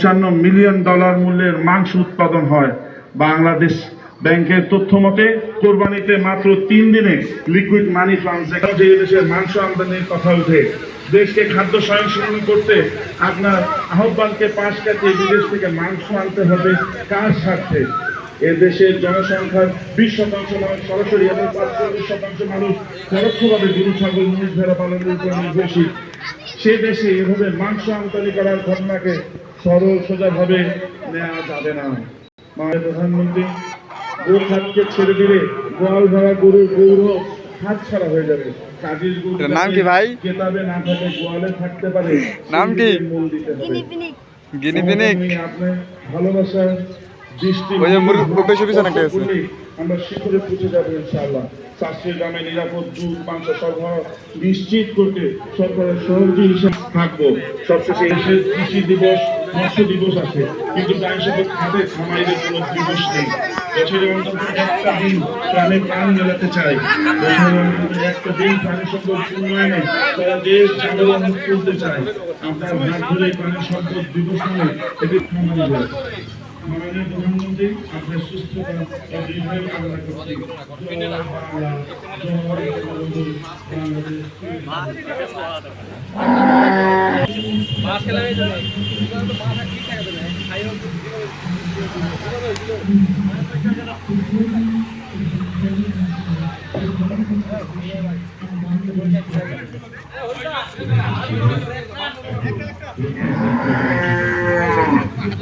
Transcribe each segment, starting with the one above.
পঞ্চান্ন million dollar মূল্যের মাংস উৎপাদন হয়। বাংলাদেশ ব্যাংকের তথ্য মতে, কোরবানিতে মাত্র তিন দিনে লিকুইড মানি ট্রানজ্যাকশন যে দেশের মাংস আমদানির কথা উঠে, দেশকে খাদ্য স্বয়ংসম্পূর্ণ করতে আপনার আহ্বানকে পাশ কাটিয়ে বিদেশ থেকে মাংস আনতে হবে কার স্বার্থে? এ দেশের জনসংখ্যার বিশ শতাংশ মানুষ, সরাসরি এবং পাঁচচল্লিশ শতাংশ মানুষ পরোক্ষভাবে গরু, ছাগল, মহিষ ভেড়া পালনের উপর নির্ভরশীল। সে দেশে এভাবে মাংস আমদানি করার ঘটনাকে সরল সোজাভাবে নেওয়া যাবে না মাননীয় প্রধানমন্ত্রী গরু খাতকে ছেড়ে দিলে গোয়াল ভরা গরুর গৌরব হাত ছাড়া হয়ে যাবে কাজের গরু নাম কি ভাই? কেতাবে না থাকে গোয়ালে থাকতে পারে নাম কি? মূল দিতে হবে গিনি পিনিক আপনার ভালোবাসা দৃষ্টি ওই যে মুরগি শুয়ে পিছনে একটা আছে। আমরা শিখরে পৌঁছে যাব ইনশাআল্লাহ শাস্ত্রীয় গ্রামে নিরাপদ দুধ মাংস সরবরাহ নিশ্চিত করতে সরকারের সহযোগী হিসেবে থাকব। সবশেষে এসে কৃষি দিবস, মৎস্য দিবস আছে। কিন্তু তাই হিসেবে খাদের খামাইদের কোনো দিবস নেই। বছরে অন্তত একটা দিন প্রাণে প্রাণ মেলাতে চাই একটা দিন প্রাণী সম্পদ উন্নয়নে তারা দেশ তুলতে চায়। ধরে প্রাণী সম্পদ দিবস মানে এটি মাননীয় প্রধানমন্ত্রী আপনার সুস্থতা দীর্ঘায়ু কামনা করছি। জয় বাংলা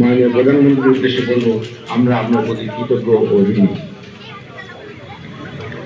মাননীয় প্রধানমন্ত্রীর উদ্দেশ্যে বলব আমরা আপনার প্রতি কৃতজ্ঞ ও ঋণী